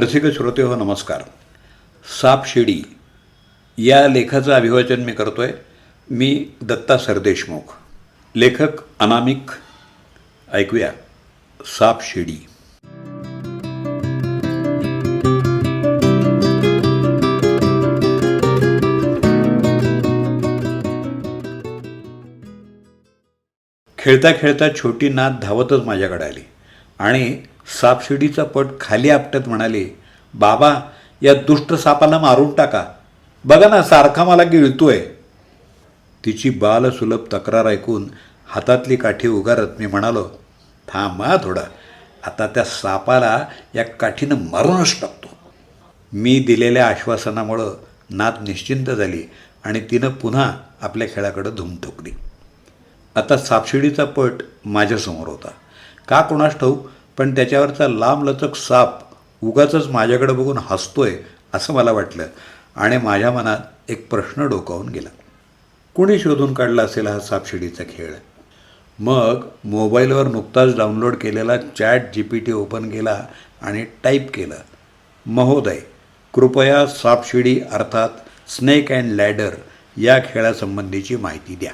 रसिक श्रोते हो नमस्कार. सापशिडी या लेखाचं अभिवाचन मी करतोय. मी दत्ता सरदेशमुख. लेखक अनामिक ऐकूया. सापशिडी खेळता खेळता छोटी नात धावतच माझ्याकडे आली. आणि सापशिडीचा पट खाली आपटत म्हणाले बाबा या दुष्ट सापाला मारून टाका. बघा ना सारखा मला गिळतोय. तिची बालसुलभ तक्रार ऐकून हातातली काठी उगारत मी म्हणालो थांबा थोडा. आता त्या सापाला या काठीनं मारूनच टाकतो. मी दिलेल्या आश्वासनामुळं नात निश्चिंत झाली आणि तिनं पुन्हा आपल्या खेळाकडं धूम ठोकली. आता सापशिडीचा पट माझ्यासमोर होता. का कोणास ठाऊक पण त्याच्यावरचा लांबलचक साप उगाच माझ्याकडे बघून हसतोय असं मला वाटलं. आणि माझ्या मनात एक प्रश्न डोकावून गेला. कुणी शोधून काढला असेल हा सापशिडीचा खेळ? मग मोबाईलवर नुकताच डाउनलोड केलेला chat G P T open केला आणि टाईप केलं महोदय कृपया सापशिडी अर्थात स्नेक अँड लॅडर या खेळासंबंधीची माहिती द्या.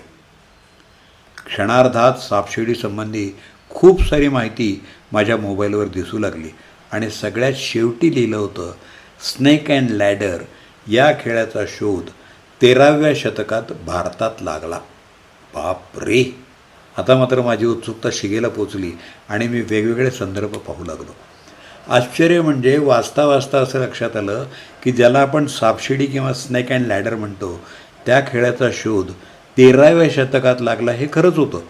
क्षणार्धात सापशिडी संबंधी खूप सारी माहिती माझ्या मोबाईलवर दिसू लागली. आणि सगळ्यात शेवटी लिहिलं होतं स्नेक अँड लॅडर या खेळाचा शोध तेराव्या शतकात भारतात लागला. बाप रे आता मात्र माझी उत्सुकता शिगेला पोचली आणि मी वेगवेगळे संदर्भ पाहू लागलो. आश्चर्य म्हणजे वाचता वाचता असं लक्षात आलं की ज्याला आपण सापशिडी किंवा स्नेक अँड लॅडर म्हणतो त्या खेळाचा शोध तेराव्या शतकात लागला हे खरंच होतं.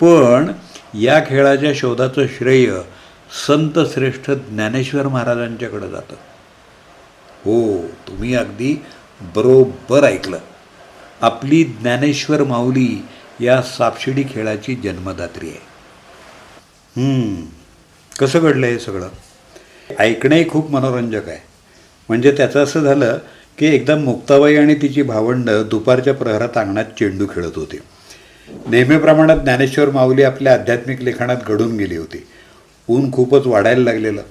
पण या खेळाच्या शोधाचं श्रेय संत श्रेष्ठ ज्ञानेश्वर महाराजांच्याकडे जातं. हो तुम्ही अगदी बरोबर ऐकलं. आपली ज्ञानेश्वर माऊली या सापशिडी खेळाची जन्मदात्री आहे. कसं घडलं हे सगळं? ऐकणंही खूप मनोरंजक आहे. म्हणजे त्याचं असं झालं की एकदम मुक्ताबाई आणि तिची भावंडं दुपारच्या प्रहरात अंगणात चेंडू खेळत होती. नेहमीप्रमाणे ज्ञानेश्वर माऊली आपल्या आध्यात्मिक लिखाणात घडून गेली होती. ऊन खूपच वाढायला लागलेलं.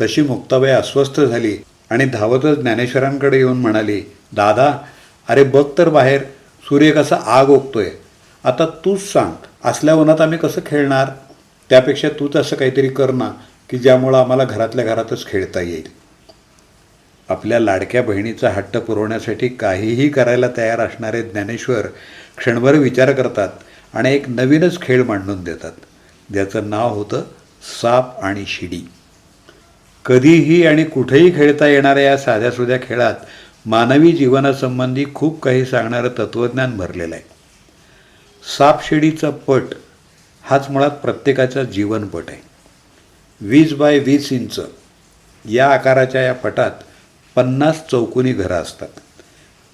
तशी मुक्ताबाई अस्वस्थ झाली आणि धावतच ज्ञानेश्वरांकडे येऊन म्हणाली दादा अरे बघ तर बाहेर सूर्य कसा आग ओकतोय. आता तूच सांग असल्या उन्हात आम्ही कसं खेळणार? त्यापेक्षा तूच असं काहीतरी कर ना की ज्यामुळं आम्हाला घरातल्या घरातच खेळता येईल. आपल्या लाडक्या बहिणीचा हट्ट पुरवण्यासाठी काहीही करायला तयार असणारे ज्ञानेश्वर क्षणभर विचार करतात आणि एक नवीनच खेळ मांडून देतात. ज्याचं नाव होतं साप आणि शिडी. कधीही आणि कुठेही खेळता येणाऱ्या या साध्यासुध्या खेळात मानवी जीवनासंबंधी खूप काही सांगणारं तत्त्वज्ञान भरलेलं आहे. सापशिडीचा पट हाच मुळात प्रत्येकाचा जीवनपट आहे. वीस बाय वीस इंच या आकाराच्या या पटात पन्नास चौकोनी घरं असतात.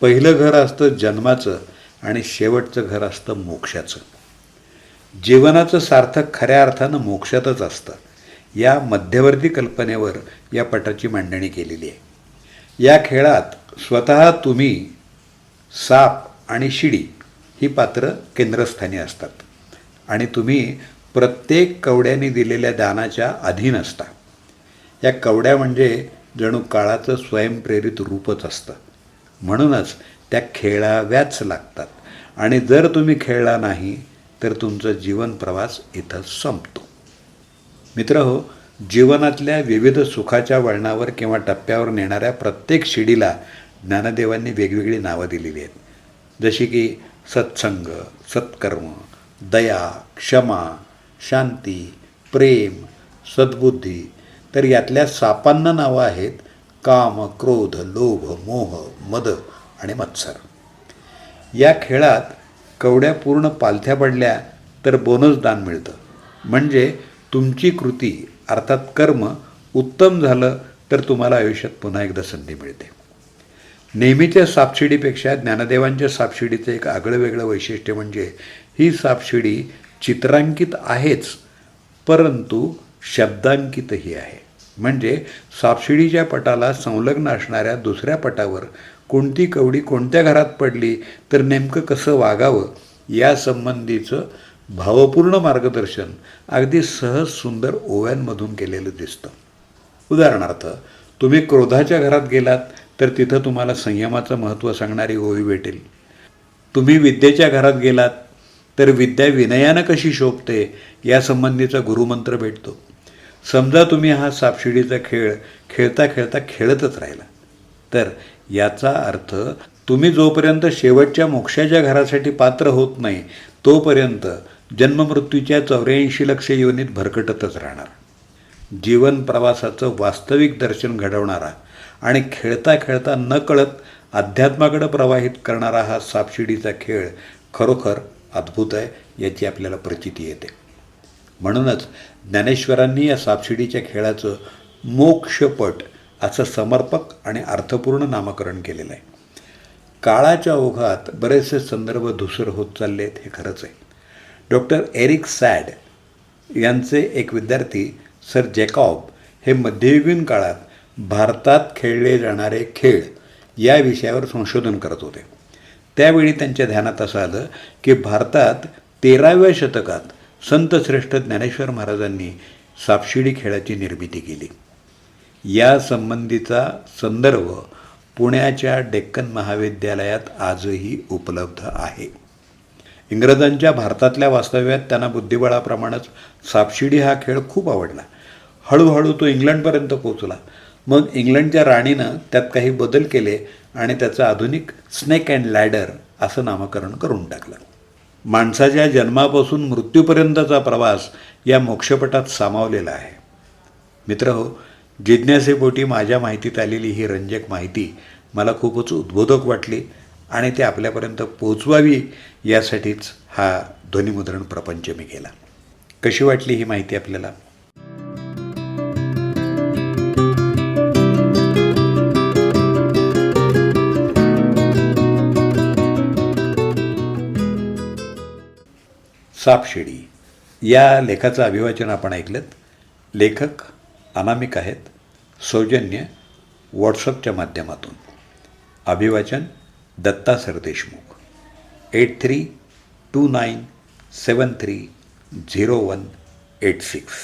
पहिलं घर असतं जन्माचं आणि शेवटचं घर असतं मोक्षाचं. जीवनाचं सार्थक खऱ्या अर्थानं मोक्षातच असतं. या मध्यवर्ती कल्पनेवर या पटाची मांडणी केलेली आहे. या खेळात स्वतः तुम्ही साप आणि शिडी ही पात्र केंद्रस्थानी असतात. आणि तुम्ही प्रत्येक कवड्याने दिलेल्या दानाच्या अधीन असता. या कवड्या म्हणजे जणू काळाचं स्वयंप्रेरित रूपच असतं. म्हणूनच त्या खेळाव्याच लागतात. आणि जर तुम्ही खेळला नाही तर तुमचा जीवन प्रवास इथं संपतो. मित्र हो जीवनातल्या विविध सुखाच्या वळणावर किंवा टप्प्यावर नेणाऱ्या प्रत्येक शिडीला ज्ञानदेवांनी वेगवेगळी नावं दिलेली आहेत. जशी की सत्संग सत्कर्म दया क्षमा शांती प्रेम सद्बुद्धी तर यातल्या सापांना नावं आहेत काम क्रोध लोभ मोह मद आणि मत्सर. या खेळात कवड्या पूर्ण पालथ्या पडल्या तर बोनस दान मिळतं. म्हणजे तुमची कृती अर्थात कर्म उत्तम झालं तर तुम्हाला आयुष्यात पुन्हा एकदा संधी मिळते. नेहमीच्या सापशिडीपेक्षा ज्ञानदेवांच्या सापशिडीचं एक आगळं वेगळं वैशिष्ट्य म्हणजे ही सापशिडी चित्रांकित आहेच परंतु शब्दांकितही आहे. म्हणजे सापशिडीच्या पटाला संलग्न असणाऱ्या दुसऱ्या पटावर कोणती कवडी कोणत्या घरात पडली तर नेमकं कसं वागावं यासंबंधीचं भावपूर्ण मार्गदर्शन अगदी सहज सुंदर ओव्यांमधून केलेलं दिसतं. उदाहरणार्थ तुम्ही क्रोधाच्या घरात गेलात तर तिथं तुम्हाला संयमाचं महत्त्व सांगणारी ओवी भेटेल. तुम्ही विद्येच्या घरात गेलात तर विद्या विनयानं कशी शोभते यासंबंधीचा गुरुमंत्र भेटतो. समजा तुम्ही हा सापशिडीचा खेळ खेळता खेळता खेळतच राहिला. तर याचा अर्थ तुम्ही जोपर्यंत शेवटच्या मोक्षाच्या घरासाठी पात्र होत नाही तोपर्यंत जन्ममृत्यूच्या चौऱ्याऐंशी लक्ष योनीत भरकटतच राहणार. जीवन प्रवासाचं वास्तविक दर्शन घडवणारा आणि खेळता खेळता न कळत अध्यात्माकडे प्रवाहित करणारा हा सापशिडीचा खेळ खरोखर अद्भुत आहे याची आपल्याला प्रचिती येते. म्हणूनच ज्ञानेश्वरांनी या सापशिडीच्या खेळाचं मोक्षपट असं समर्पक आणि अर्थपूर्ण नामकरण केलेलं आहे. काळाच्या ओघात बरेचसे संदर्भ धुसर होत चालले आहेत हे खरंच आहे. डॉक्टर एरिक सॅड यांचे एक विद्यार्थी सर जेकॉब हे मध्ययुगीन काळात भारतात खेळले जाणारे खेळ या विषयावर संशोधन करत होते. त्यावेळी त्यांच्या ध्यानात असं आलं की भारतात तेराव्या शतकात संतश्रेष्ठ ज्ञानेश्वर महाराजांनी सापशिडी खेळाची निर्मिती केली. या संबंधीचा संदर्भ पुण्याच्या डेक्कन महाविद्यालयात आजही उपलब्ध आहे. इंग्रजांच्या भारतातल्या वास्तव्यात त्यांना बुद्धिबळाप्रमाणेच सापशिडी हा खेळ खूप आवडला. हळूहळू तो इंग्लंडपर्यंत पोचला मग इंग्लंडच्या राणीनं त्यात काही बदल केले आणि त्याचं आधुनिक स्नेक अँड लॅडर असं नामकरण करून टाकलं. माणसाच्या जन्मापासून मृत्यूपर्यंतचा प्रवास या मोक्षपटात सामावलेला आहे. मित्र हो जिज्ञासेपोटी माझ्या माहितीत आलेली ही रंजक माहिती मला खूपच उद्बोधक वाटली आणि ते आपल्यापर्यंत पोचवावी यासाठीच हा ध्वनिमुद्रण प्रपंच मी केला. कशी वाटली ही माहिती आपल्याला? सापशिडी. या लेखाचं अभिवाचन आपण ऐकलं लेखक अनामिक आहेत. सौजन्य व्हॉट्सअपच्या माध्यमातून. अभिवाचन Datta Sardeshmukh eight three two nine seven three zero one eight six.